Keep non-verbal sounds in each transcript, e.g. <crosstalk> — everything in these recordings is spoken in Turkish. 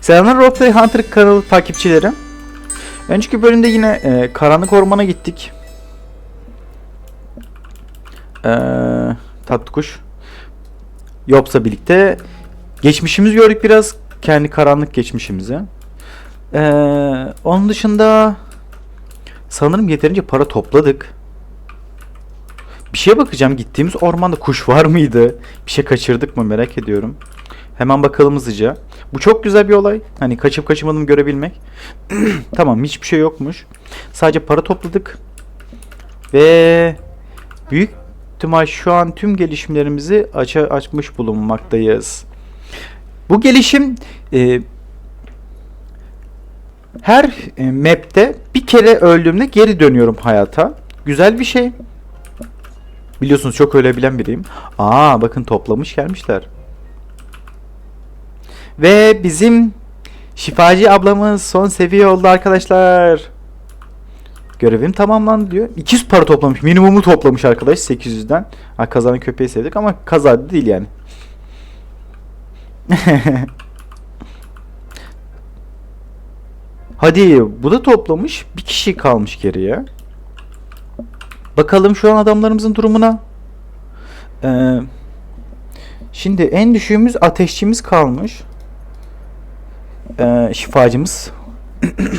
Selamlar Roleplay Hunter kanalı takipçileri. Önceki bölümde yine e, karanlık ormana gittik. Ee, tatlı kuş. Yops'la birlikte geçmişimizi gördük biraz. Kendi karanlık geçmişimizi. Ee, onun dışında sanırım yeterince para topladık. Bir şeye bakacağım. Gittiğimiz ormanda kuş var mıydı? Bir şey kaçırdık mı merak ediyorum. Hemen bakalım hızlıca. Bu çok güzel bir olay. Hani kaçıp kaçırmadığımı görebilmek. <clears throat> tamam hiçbir şey yokmuş. Sadece para topladık. Ve büyük ihtimal şu an tüm gelişimlerimizi aça açmış bulunmaktayız. Bu gelişim e, her e, map'te bir kere öldüğümde geri dönüyorum hayata. Güzel bir şey. Biliyorsunuz çok ölebilen biriyim. Aa bakın toplamış gelmişler. Ve bizim şifacı ablamız son seviye oldu arkadaşlar. Görevim tamamlandı diyor. 200 para toplamış. Minimumu toplamış arkadaş 800'den. Ha kazanın köpeği sevdik ama kaza değil yani. <laughs> Hadi bu da toplamış. Bir kişi kalmış geriye. Bakalım şu an adamlarımızın durumuna. Ee, şimdi en düşüğümüz ateşçimiz kalmış. Ee, şifacımız <clears throat>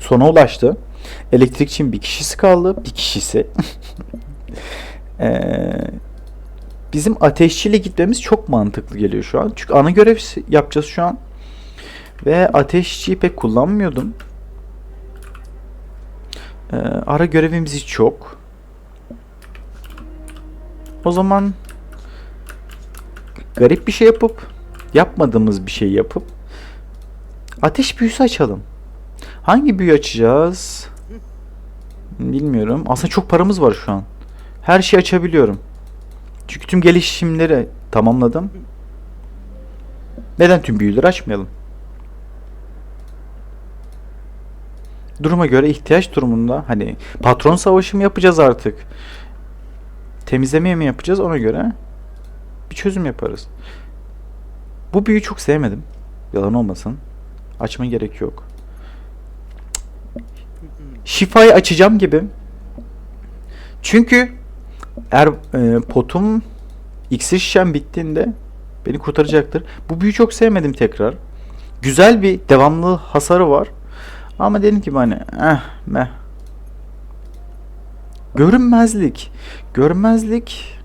sona ulaştı. Elektrikçinin bir kişisi kaldı. Bir kişisi. <laughs> Ee, bizim ateşçiyle gitmemiz çok mantıklı geliyor şu an. Çünkü ana görev yapacağız şu an. Ve ateşçiyi pek kullanmıyordum. Ee, ara görevimiz hiç çok. O zaman garip bir şey yapıp yapmadığımız bir şey yapıp ateş büyüsü açalım. Hangi büyü açacağız? Bilmiyorum. Aslında çok paramız var şu an. Her şeyi açabiliyorum. Çünkü tüm gelişimleri tamamladım. Neden tüm büyüleri açmayalım? Duruma göre ihtiyaç durumunda hani patron savaşı mı yapacağız artık? Temizlemeye mi yapacağız ona göre bir çözüm yaparız. Bu büyüyü çok sevmedim. Yalan olmasın. Açma gerek yok. Şifayı açacağım gibi. Çünkü eğer e, potum iksir şişem bittiğinde beni kurtaracaktır. Bu büyüyü çok sevmedim tekrar. Güzel bir devamlı hasarı var. Ama dedim ki hani eh meh. Görünmezlik. Görünmezlik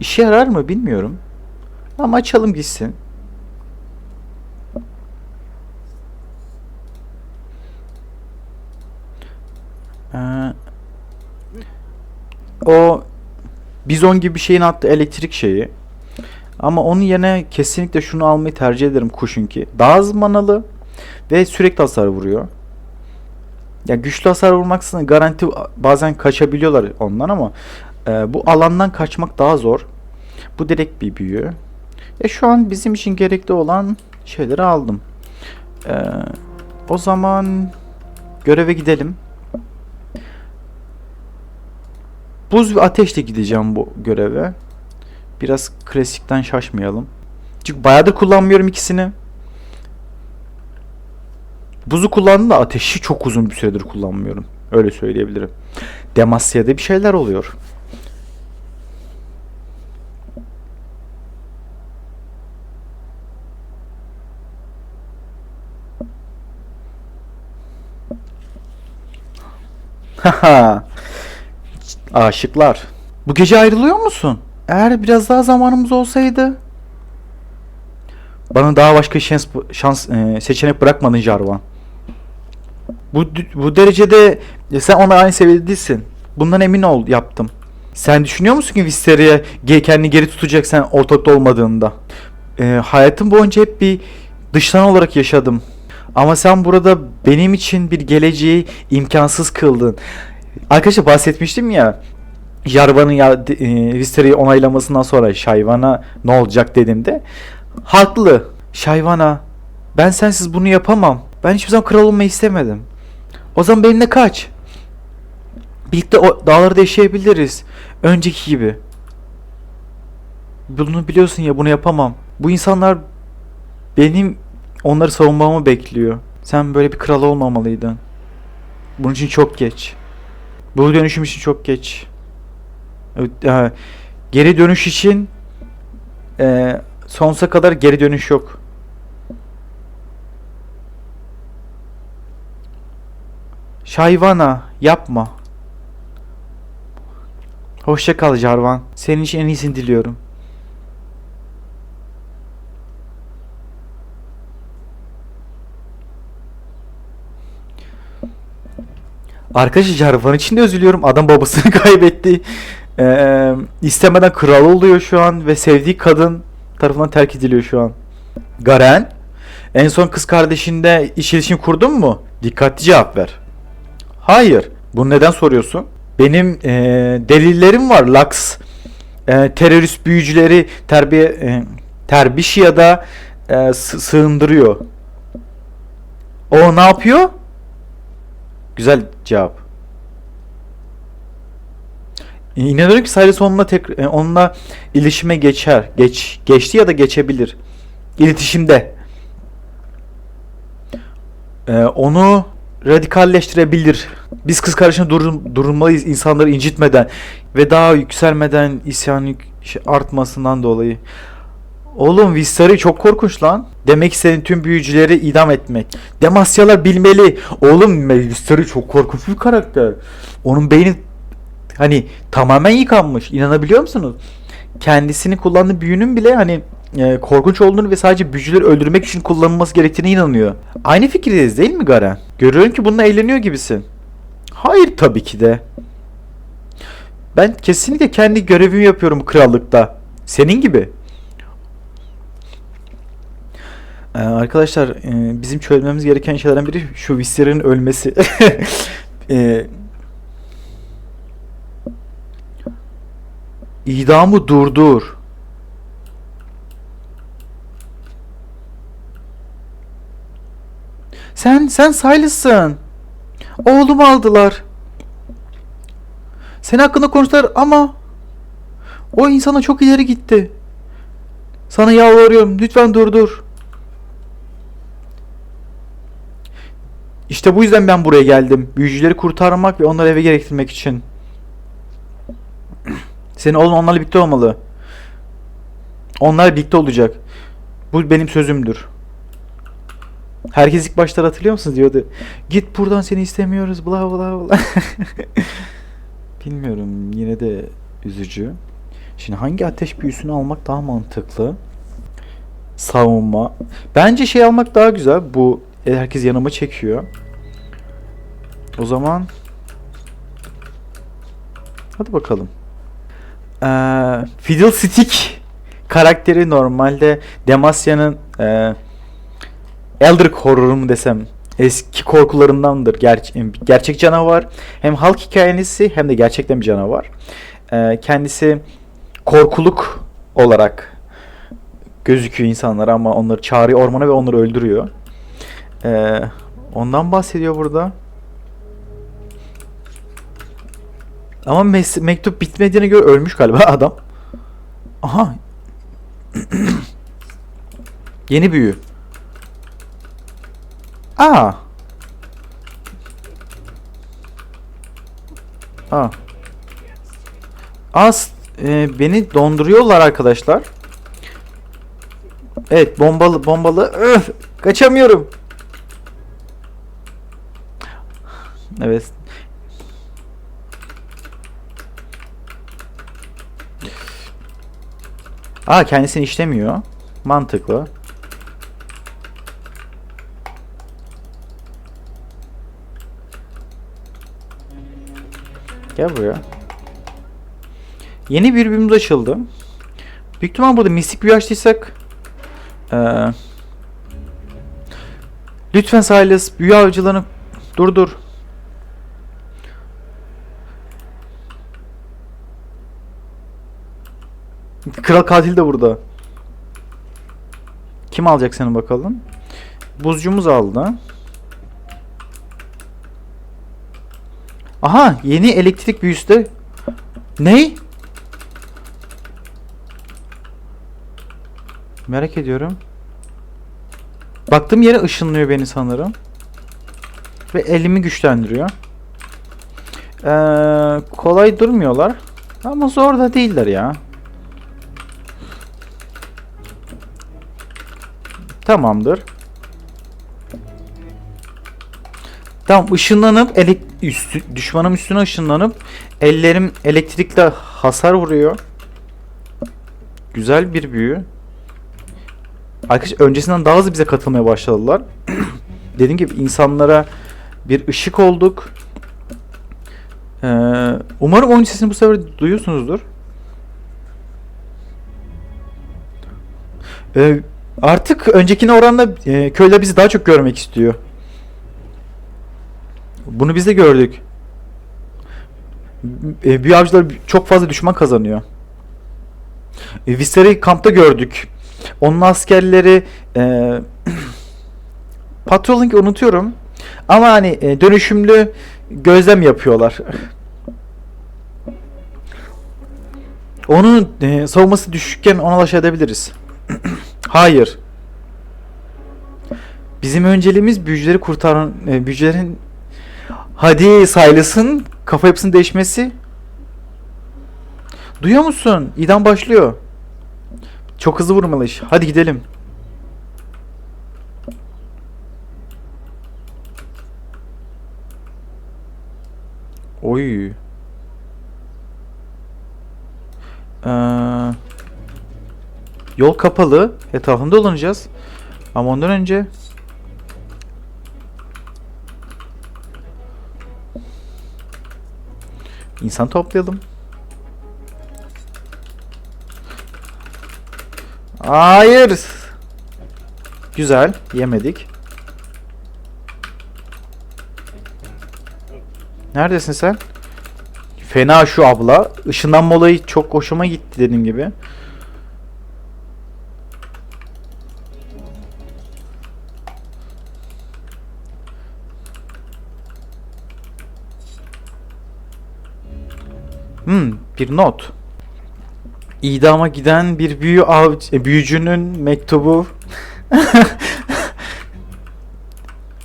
işe yarar mı bilmiyorum. Ama açalım gitsin. Ee, o bizon gibi bir şeyin attığı elektrik şeyi. Ama onun yerine kesinlikle şunu almayı tercih ederim kuşunki. Daha az manalı ve sürekli hasar vuruyor. Ya güçlü hasar vurmaksızın garanti bazen kaçabiliyorlar ondan ama e, bu alandan kaçmak daha zor. Bu direkt bir büyü. E şu an bizim için gerekli olan şeyleri aldım. E, o zaman göreve gidelim. Buz ve ateşle gideceğim bu göreve. Biraz klasikten şaşmayalım. Çünkü bayağı da kullanmıyorum ikisini. Buzu kullandım da ateşi çok uzun bir süredir kullanmıyorum. Öyle söyleyebilirim. Demasya'da bir şeyler oluyor. <laughs> Haha. Aşıklar. Bu gece ayrılıyor musun? Eğer biraz daha zamanımız olsaydı. Bana daha başka şans şans e, seçenek bırakmadın Jarvan. Bu bu derecede ya sen ona aynı seviyede değilsin. Bundan emin ol yaptım. Sen düşünüyor musun ki Visteria'ya ge- kendini geri tutacak sen ortalıkta olmadığında? E, hayatım boyunca hep bir dıştan olarak yaşadım. Ama sen burada benim için bir geleceği imkansız kıldın. Arkadaşlar bahsetmiştim ya Jarvan'ın ya e, Visteria'yı onaylamasından sonra Şayvan'a ne olacak dediğimde haklı. Şayvan'a ben sensiz bunu yapamam. Ben hiçbir zaman kral olmayı istemedim. O zaman benimle kaç. Birlikte o dağlarda yaşayabiliriz. Önceki gibi. Bunu biliyorsun ya bunu yapamam. Bu insanlar benim onları savunmamı bekliyor. Sen böyle bir kral olmamalıydın. Bunun için çok geç. Bu dönüşüm için çok geç. Geri dönüş için e, sonsuza kadar geri dönüş yok. Şayvana yapma. Hoşça kal Jarvan. Senin için en iyisini diliyorum. Arkadaşlar Jarvan için de üzülüyorum. Adam babasını <laughs> kaybetti. Ee, istemeden kral oluyor şu an ve sevdiği kadın tarafından terk ediliyor şu an. Garen, en son kız kardeşinde iş iletişim kurdun mu? Dikkatli cevap ver. Hayır. Bunu neden soruyorsun? Benim ee, delillerim var. Lux ee, terörist büyücüleri terbiye e, Terbişya'da e, sı- sığındırıyor. O ne yapıyor? Güzel cevap. İnanıyorum ki Cyrus onunla tek e, onunla iletişime geçer. Geç geçti ya da geçebilir. İletişimde. Ee, onu radikalleştirebilir. Biz kız kardeşine durun, durulmalıyız insanları incitmeden ve daha yükselmeden isyan şey, artmasından dolayı. Oğlum Vistari çok korkunç lan. Demek ki senin tüm büyücüleri idam etmek. Demasyalar bilmeli. Oğlum Vistari çok korkunç bir karakter. Onun beyni hani tamamen yıkanmış. İnanabiliyor musunuz? Kendisini kullandığı büyünün bile hani e, korkunç olduğunu ve sadece büyücüleri öldürmek için kullanılması gerektiğine inanıyor. Aynı fikirdeyiz değil mi Garen? Görüyorum ki bununla eğleniyor gibisin. Hayır tabii ki de. Ben kesinlikle kendi görevimi yapıyorum krallıkta. Senin gibi. Ee, arkadaşlar e, bizim çözmemiz gereken şeylerden biri şu Viscera'nın ölmesi. <laughs> Ee, idamı durdur. Sen sen Silas'sın. Oğlumu aldılar. Senin hakkında konuştular ama o insana çok ileri gitti. Sana yalvarıyorum lütfen durdur. İşte bu yüzden ben buraya geldim. Büyücüleri kurtarmak ve onları eve gerektirmek için. Senin oğlun onlarla birlikte olmalı. Onlar birlikte olacak. Bu benim sözümdür. Herkes ilk başta hatırlıyor musunuz diyordu. Git buradan seni istemiyoruz bla bla bla. <laughs> Bilmiyorum yine de üzücü. Şimdi hangi ateş büyüsünü almak daha mantıklı? Savunma. Bence şey almak daha güzel. Bu herkes yanıma çekiyor. O zaman hadi bakalım. Ee, Fiddlestick karakteri normalde Demacia'nın e, Eldritch Horror mu desem eski korkularındandır. Ger- gerçek canavar. Hem halk hikayesi hem de gerçekten bir canavar. Ee, kendisi korkuluk olarak gözüküyor insanlara ama onları çağırıyor ormana ve onları öldürüyor. Ee, ondan bahsediyor burada. Ama mektup bitmediğine göre ölmüş galiba <laughs> adam. Aha. <clears throat> Yeni büyü. Aa. Aa. As e, beni donduruyorlar arkadaşlar. Evet bombalı bombalı Öf, kaçamıyorum. Evet. Aa kendisini işlemiyor. Mantıklı. Gel buraya. Yeni bir birimimiz açıldı. Büyük ihtimal burada mistik bir açtıysak ee, Lütfen Silas büyü avcılarını durdur. Kral katil de burada. Kim alacak seni bakalım? Buzcumuz aldı. Aha yeni elektrik büyüsü de Ney? Merak ediyorum. Baktığım yere ışınlıyor beni sanırım. Ve elimi güçlendiriyor. Ee, kolay durmuyorlar. Ama zor da değiller ya. Tamamdır. Tamam ışınlanıp elek üstü, düşmanım üstüne ışınlanıp ellerim elektrikle hasar vuruyor. Güzel bir büyü. Arkadaşlar öncesinden daha hızlı bize katılmaya başladılar. <clears throat> Dediğim gibi insanlara bir ışık olduk. Ee, umarım oyun sesini bu sefer duyuyorsunuzdur. Ee, artık öncekine oranla e, köyler bizi daha çok görmek istiyor. Bunu biz de gördük. E, büyü avcıları çok fazla düşman kazanıyor. E, Viscera'yı kampta gördük. Onun askerleri e, <clears throat> patrolling unutuyorum. Ama hani e, dönüşümlü gözlem yapıyorlar. Onun e, savunması düşükken ona edebiliriz. <clears throat> Hayır. Bizim önceliğimiz büyücüleri kurtaran e, büyücülerin hadi Silas'ın kafa yapısının değişmesi. Duyuyor musun? İdam başlıyor. Çok hızlı vurmalı iş. Hadi gidelim. Oy. Ee, yol kapalı. Etrafında dolanacağız. Ama ondan önce insan toplayalım. Hayır. Güzel. Yemedik. Neredesin sen? Fena şu abla. Işınlanma olayı çok hoşuma gitti dediğim gibi. Bir not. İdama giden bir büyü avcı, e, büyücünün mektubu. <laughs>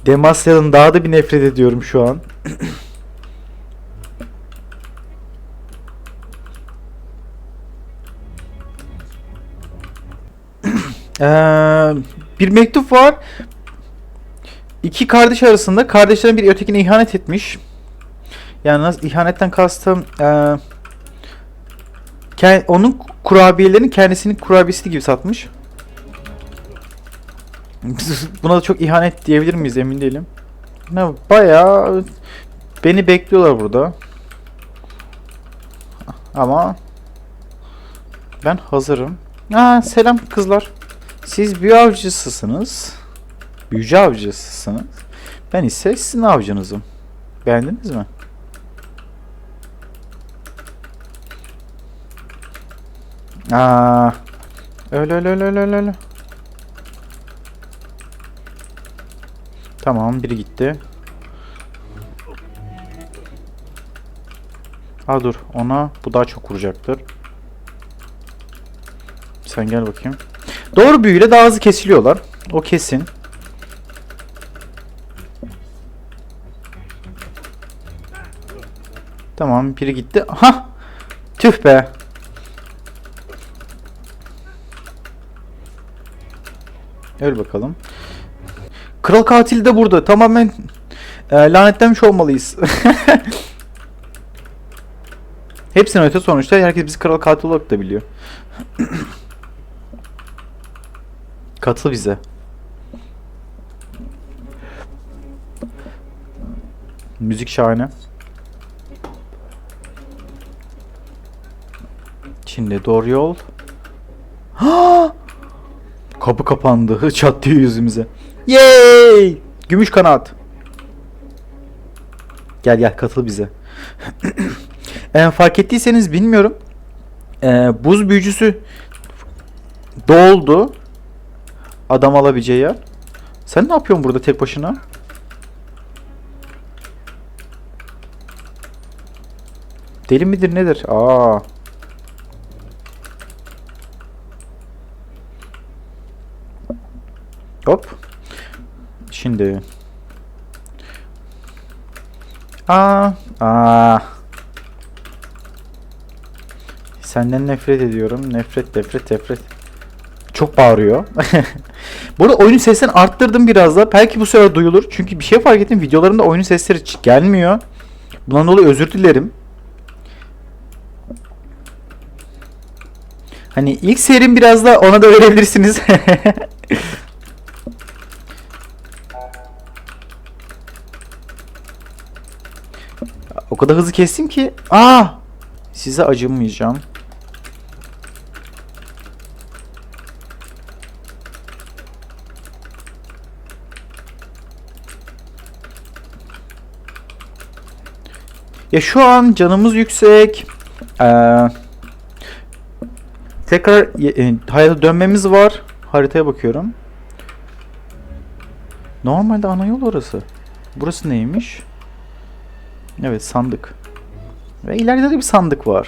Demasya'dan daha da bir nefret ediyorum şu an. <clears throat> Eee, bir mektup var. İki kardeş arasında kardeşlerin biri ötekine ihanet etmiş. Yani nasıl ihanetten kastım eee, onun kurabiyelerini kendisinin kurabiyesi gibi satmış. <laughs> Buna da çok ihanet diyebilir miyiz emin değilim. Ne bayağı beni bekliyorlar burada. Ama ben hazırım. Aa, selam kızlar. Siz büyü avcısısınız. Büyücü avcısısınız. Ben ise sizin avcınızım. Beğendiniz mi? Aa, öyle öyle öyle öyle öyle. Tamam biri gitti. Ha dur ona bu daha çok vuracaktır. Sen gel bakayım. Doğru büyüyle daha hızlı kesiliyorlar. O kesin. Tamam biri gitti. Ha! Tüh be. Öl bakalım. Kral katil de burada. Tamamen e, lanetlenmiş olmalıyız. <laughs> Hepsinin öte sonuçta herkes bizi kral katil olarak da biliyor. <clears throat> Katıl bize. Müzik şahane. Şimdi doğru yol. <gasps> Kapı kapandı. Çat diyor yüzümüze. Yay! Gümüş kanat. Gel gel katıl bize. <clears throat> e, fark ettiyseniz bilmiyorum. E, buz büyücüsü doldu. Adam alabileceği yer. Sen ne yapıyorsun burada tek başına? Deli midir nedir? Aa. Şimdi. Aa, aa. Senden nefret ediyorum. Nefret, nefret, nefret. Çok bağırıyor. <laughs> bu arada oyunun sesini arttırdım biraz da. Belki bu sefer duyulur. Çünkü bir şey fark ettim. Videolarımda oyunun sesleri hiç gelmiyor. Bundan dolayı özür dilerim. Hani ilk serim biraz da ona da verebilirsiniz. <laughs> kadar hızlı kestim ki. Aa! Size acımayacağım. Ya şu an canımız yüksek. Ee, tekrar e, hayata dönmemiz var. Haritaya bakıyorum. Normalde ana yol orası. Burası neymiş? Evet sandık. Ve ileride de bir sandık var.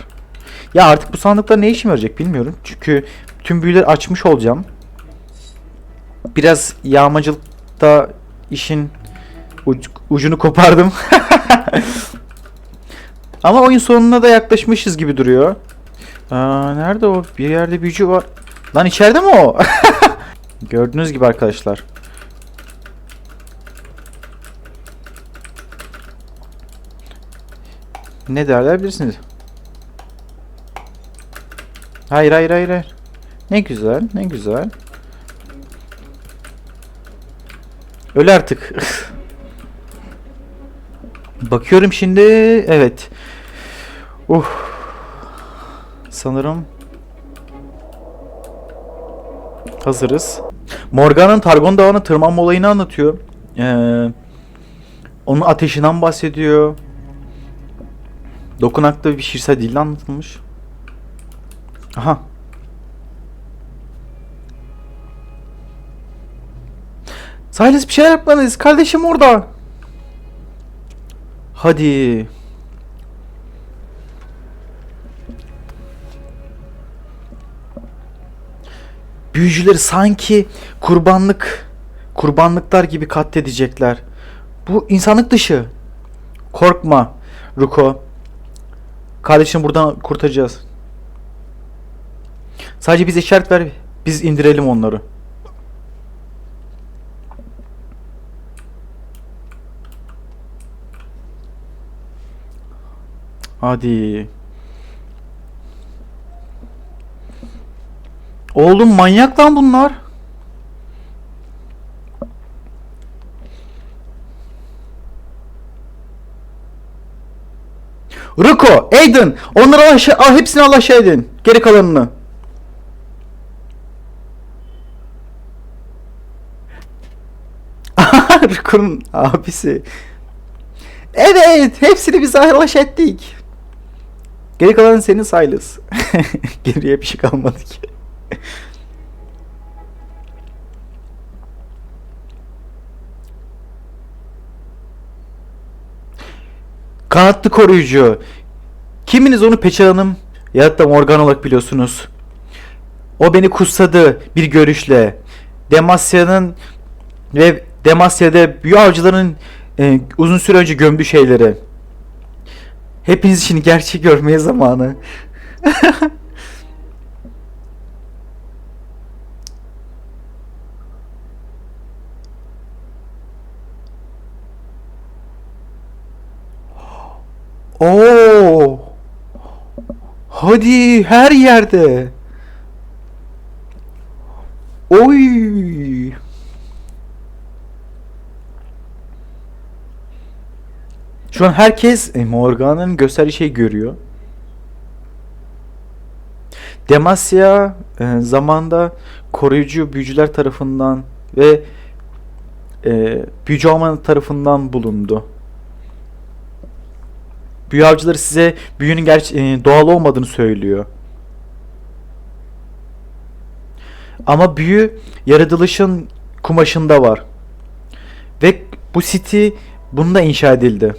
Ya artık bu sandıklar ne işime yarayacak bilmiyorum. Çünkü tüm büyüleri açmış olacağım. Biraz yağmacılıkta işin uc- ucunu kopardım. <laughs> Ama oyun sonuna da yaklaşmışız gibi duruyor. Aa, nerede o? Bir yerde büyücü var. Lan içeride mi o? <laughs> Gördüğünüz gibi arkadaşlar. Ne derler bilirsiniz. Hayır hayır hayır. Ne güzel ne güzel. Öl artık. <laughs> Bakıyorum şimdi. Evet. Uh. Sanırım hazırız. Morgan'ın Targon Dağı'na tırmanma olayını anlatıyor. Ee, onun ateşinden bahsediyor. Dokunaklı bir şiirsel dille anlatılmış. Aha. Silas bir şeyler yapmalıyız. Kardeşim orada. Hadi. Büyücüleri sanki kurbanlık kurbanlıklar gibi katledecekler. Bu insanlık dışı. Korkma Ruko. Kardeşini buradan kurtaracağız. Sadece bize işaret ver. Biz indirelim onları. Hadi. Oğlum manyak lan bunlar. Ruko, Aiden, onları aşağı, al, hepsini al aşağı edin. Geri kalanını. <laughs> Ruko'nun abisi. Evet, hepsini biz ahlaş ettik. Geri kalan senin Silas. <laughs> Geriye bir şey kalmadı ki. Kanatlı koruyucu. Kiminiz onu Peçel Hanım ya da Morgan olarak biliyorsunuz. O beni kutsadı bir görüşle. Demasya'nın ve Demasya'da büyü avcıların e, uzun süre önce gömdüğü şeyleri. Hepiniz için gerçeği görmeye zamanı. <laughs> Oo. Hadi her yerde. Oy. Şu an herkes e, Morgana'nın gösterdiği şeyi görüyor. Demasya e, zamanda koruyucu büyücüler tarafından ve e, büyücü tarafından bulundu. Büyü avcıları size büyünün gerçi e, doğal olmadığını söylüyor. Ama büyü yaratılışın kumaşında var. Ve bu city bununla inşa edildi.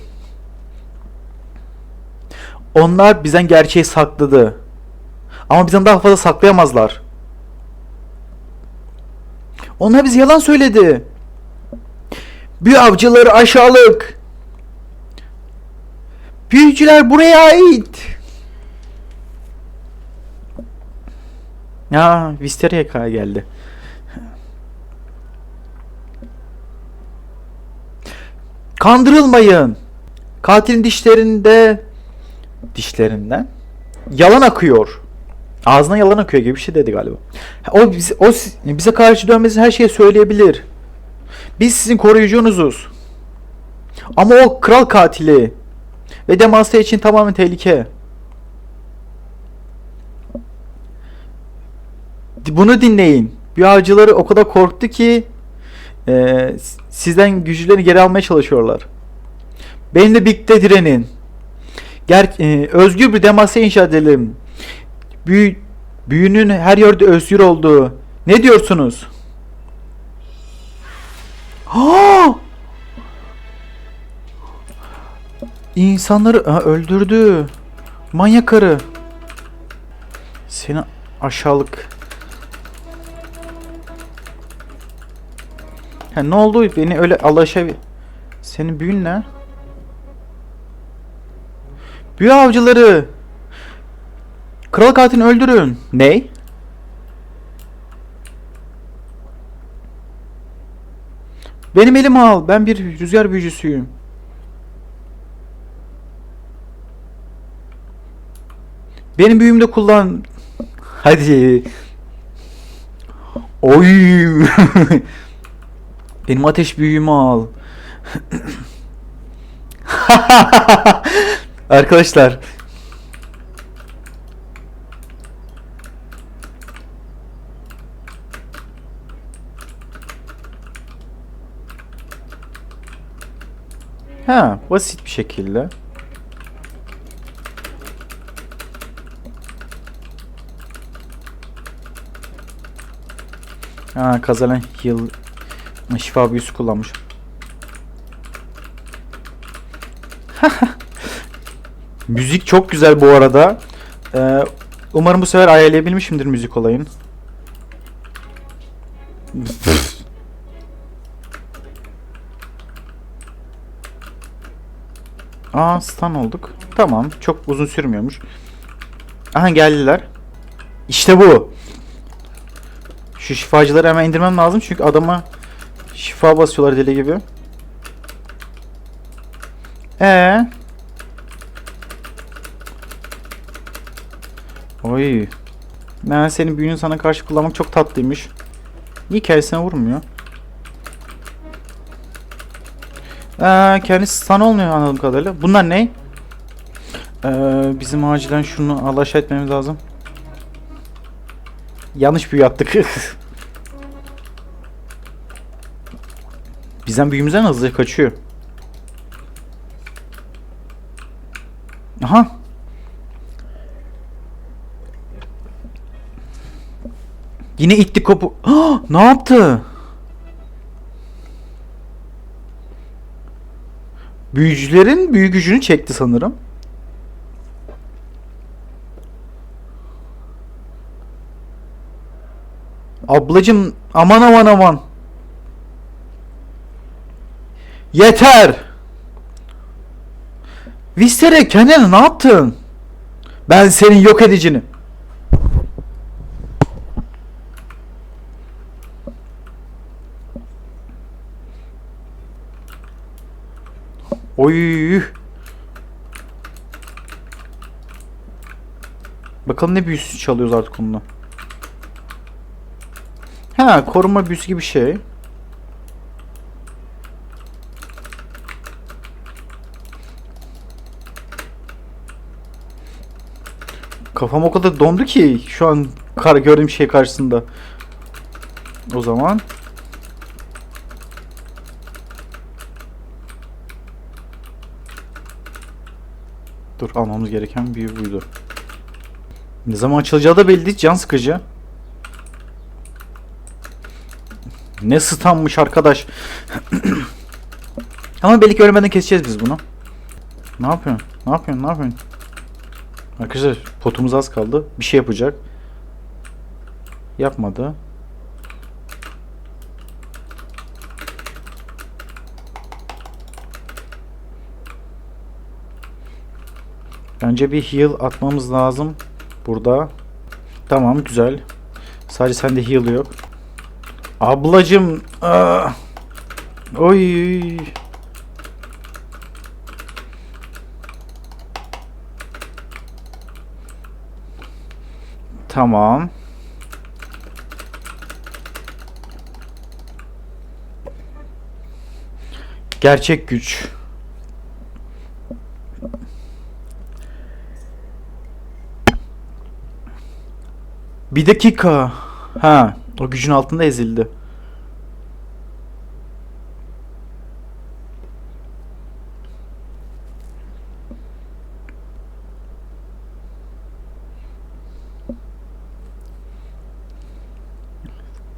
Onlar bizden gerçeği sakladı. Ama bizden daha fazla saklayamazlar. Onlar bize yalan söyledi. Büyü avcıları aşağılık. Büyücüler buraya ait. Ya Visteria K geldi. Kandırılmayın. Katilin dişlerinde dişlerinden yalan akıyor. Ağzına yalan akıyor gibi bir şey dedi galiba. O bize, o bize karşı dönmesi her şeyi söyleyebilir. Biz sizin koruyucunuzuz. Ama o kral katili ve Demacia için tamamen tehlike. Bunu dinleyin. Bir avcıları o kadar korktu ki e, sizden güçlerini geri almaya çalışıyorlar. Benimle birlikte direnin. Ger e, özgür bir Demacia inşa edelim. Büyü büyünün her yerde özgür olduğu. Ne diyorsunuz? <gasps> Ha! İnsanları ha, öldürdü. Manyak karı. Seni aşağılık. Ha, ne oldu? Beni öyle alaşa... Senin büyün ne? Büyü avcıları. Kral katilini öldürün. Ne? Benim elimi al. Ben bir rüzgar büyücüsüyüm. Benim büyümde kullan. Hadi. Oy. <laughs> Benim ateş büyüğümü al. <laughs> Arkadaşlar. Ha, basit bir şekilde. Ha, kazanan yıl şifa büyüsü kullanmış. <laughs> müzik çok güzel bu arada. Ee, umarım bu sefer ayarlayabilmişimdir müzik olayını. <laughs> Aa stun olduk. Tamam. Çok uzun sürmüyormuş. Aha geldiler. İşte bu. Şu şifacıları hemen indirmem lazım çünkü adama şifa basıyorlar deli gibi. Ee. Oy. Ben senin büyünü sana karşı kullanmak çok tatlıymış. Niye kendisine vurmuyor? Ee, kendisi stun olmuyor anladığım kadarıyla. Bunlar ne? Ee, bizim acilen şunu alaşağı etmemiz lazım. Yanlış büyü yaptık. <laughs> Bizden büyümüzden hızlı kaçıyor. Aha. Yine itti kopu. Ah, ne yaptı? Büyücülerin büyü gücünü çekti sanırım. Ablacım aman aman aman. Yeter. Vistere kendine ne yaptın? Ben senin yok edicini. Oy. Bakalım ne büyüsü çalıyoruz artık onunla. Ha koruma büyüsü gibi şey. Kafam o kadar dondu ki şu an kar gördüğüm şey karşısında. O zaman Dur almamız gereken büyü buydu. Ne zaman açılacağı da belli değil. Can sıkıcı. Ne stunmış arkadaş. <clears throat> Ama belki ölmeden keseceğiz biz bunu. Ne yapıyorsun? Ne yapıyorsun? Ne yapıyorsun? Arkadaşlar Potumuz az kaldı. Bir şey yapacak. Yapmadı. Önce bir heal atmamız lazım. Burada. Tamam güzel. Sadece sende heal yok. Ablacım. Aa. Oy. Tamam. Gerçek güç. Bir dakika. Ha, o gücün altında ezildi.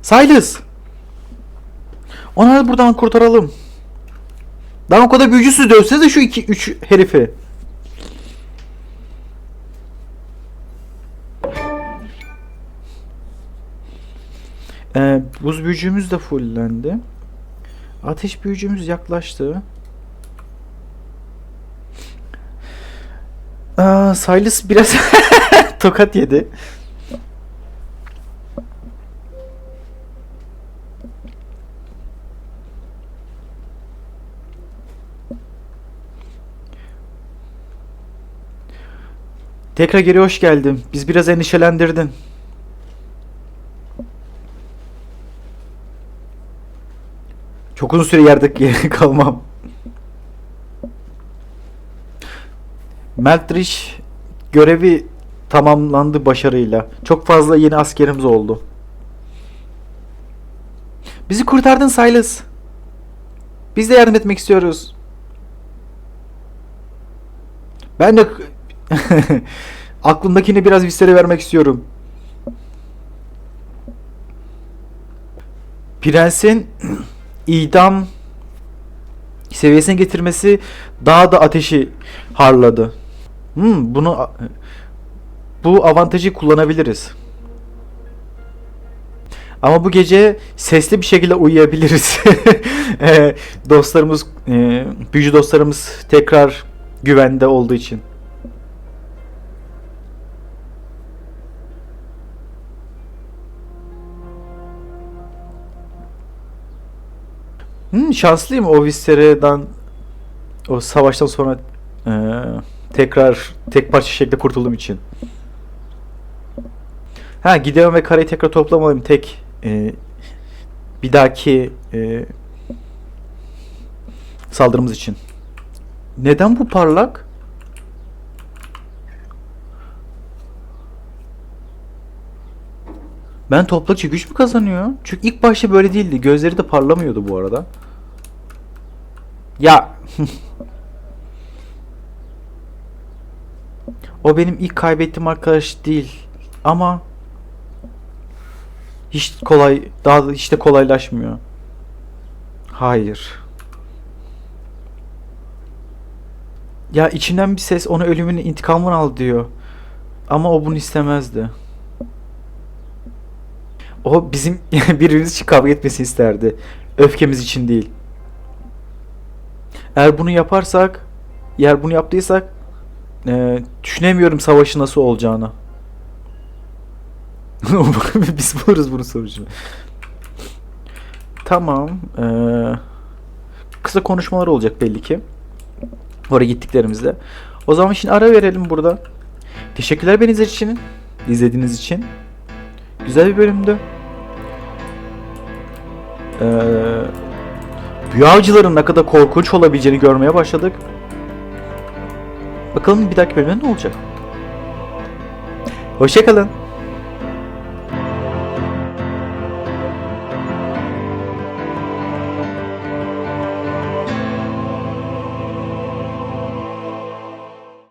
Silas! Onları buradan kurtaralım. Daha o kadar büyücüsüz dövseniz de şu iki üç herifi. Ee, buz büyücümüz de fullendi. Ateş büyücümüz yaklaştı. Aa, Silas biraz <laughs> tokat yedi. Tekrar geri hoş geldin. Biz biraz endişelendirdin. Çok uzun süre yerde <laughs> kalmam. Meltrich görevi tamamlandı başarıyla. Çok fazla yeni askerimiz oldu. Bizi kurtardın Silas. Biz de yardım etmek istiyoruz. Ben de <laughs> aklımdakini biraz Visser'e vermek istiyorum. Prensin <clears throat> idam seviyesine getirmesi daha da ateşi harladı. Hmm, bunu bu avantajı kullanabiliriz. Ama bu gece sesli bir şekilde uyuyabiliriz. Eee, <laughs> dostlarımız, eee, büyücü dostlarımız tekrar güvende olduğu için. Hmm, şanslıyım o Viscera'dan o savaştan sonra eee, tekrar tek parça şekilde kurtulduğum için. Ha Gideon ve Kara'yı tekrar toplamalıyım tek eee, bir dahaki eee, saldırımız için. Neden bu parlak? Ben topladıkça güç mü kazanıyor? Çünkü ilk başta böyle değildi. Gözleri de parlamıyordu bu arada. Ya. <laughs> o benim ilk kaybettiğim arkadaş değil. Ama hiç kolay daha da hiç de kolaylaşmıyor. Hayır. Ya içinden bir ses ona ölümünün intikamını al diyor. Ama o bunu istemezdi. O bizim <laughs> birbirimiz için kavga etmesi isterdi. Öfkemiz için değil. Eğer bunu yaparsak, eğer bunu yaptıysak e, düşünemiyorum savaşın nasıl olacağını. <laughs> Biz buluruz bunun sonucunu. Tamam. e, kısa konuşmalar olacak belli ki. Oraya gittiklerimizde. O zaman şimdi ara verelim burada. Teşekkürler beni için. izlediğiniz için. Güzel bir bölümdü. Ee, büyü avcıların ne kadar korkunç olabileceğini görmeye başladık. Bakalım bir dahaki bölümde ne olacak? Hoşçakalın.